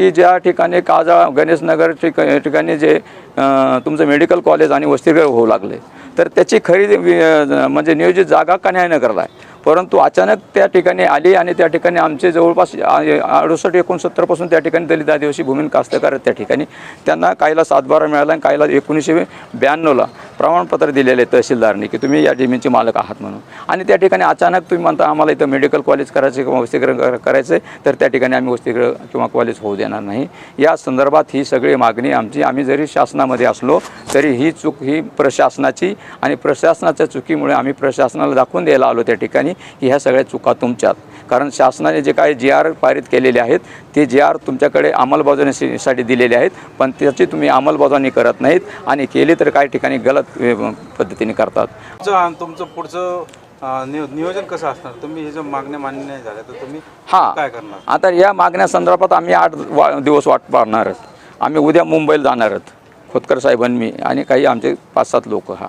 की ज्या ठिकाणी काजा गणेशनगर ठिकाणी जे तुमचं मेडिकल कॉलेज आणि वसतिगृह होऊ लागले. तर त्याची खरी म्हणजे नियोजित जागा कन्यायनगरला आहे परंतु अचानक त्या ठिकाणी आली आणि त्या ठिकाणी आमचे जवळपास अडुसष्ट एकोणसत्तरपासून त्या ठिकाणी दलित आदिवासी भूमीन कास्तकार आहेत त्या ठिकाणी. त्यांना काहीला सातबारा मिळाला आणि काहीला एकोणीसशे ब्याण्णवला. प्रमाणपत्र दिलेले आहे तहसीलदारने की तुम्ही या जमिनीचे मालक आहात म्हणून. आणि त्या ठिकाणी अचानक तुम्ही म्हणता आम्हाला इथं मेडिकल कॉलेज करायचे किंवा वस्तीकरण करायचं आहे तर त्या ठिकाणी आम्ही वस्तीकरण किंवा कॉलेज होऊ देणार नाही. या संदर्भात ही सगळी मागणी आमची आम्ही जरी शासनामध्ये असलो तरी ही चूक ही प्रशासनाची आणि प्रशासनाच्या चुकीमुळे आम्ही प्रशासनाला दाखवून द्यायला आलो त्या ठिकाणी की ह्या सगळ्या चुका तुमच्यात. कारण शासनाने जे काही जी आर पारित केलेले आहेत ते जी आर तुमच्याकडे अंमलबजावणीसाठी दिलेले आहेत पण त्याची तुम्ही अंमलबजावणी करत नाहीत आणि केली तर काही ठिकाणी गलत पद्धतीने करतात. तुमचं पुढचं नियोजन कसं असणार? तुम्ही हे जर मागण्या मान्य नाही झाल्या तर तुम्ही हां. काय करणार? आता या मागण्या संदर्भात आम्ही आठ वा दिवस वाट पाहणार आहोत. आम्ही उद्या मुंबईला जाणार आहोत खोतकर साहेब आणि मी आणि काही आमचे पाच सात लोक हा.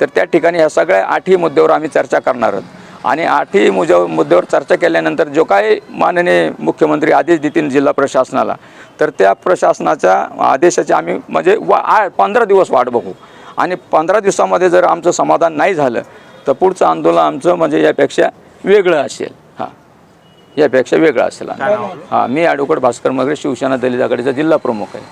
तर त्या ठिकाणी या सगळ्या आठही मुद्द्यावर आम्ही चर्चा करणार आहोत. आणि आठही मुज मुद्द्यावर चर्चा केल्यानंतर जो काय माननीय मुख्यमंत्री आदेश देतील जिल्हा प्रशासनाला तर त्या प्रशासनाच्या आदेशाची आम्ही म्हणजे वा आ पंधरा दिवस वाट बघू. आणि पंधरा दिवसामध्ये जर आमचं समाधान नाही झालं तर पुढचं आंदोलन आमचं म्हणजे यापेक्षा वेगळं असेल. हां. यापेक्षा वेगळं असेल हां मी ॲडव्होकेट भास्कर मगरे शिवसेना दलित आघाडीचा जिल्हा प्रमुख आहे.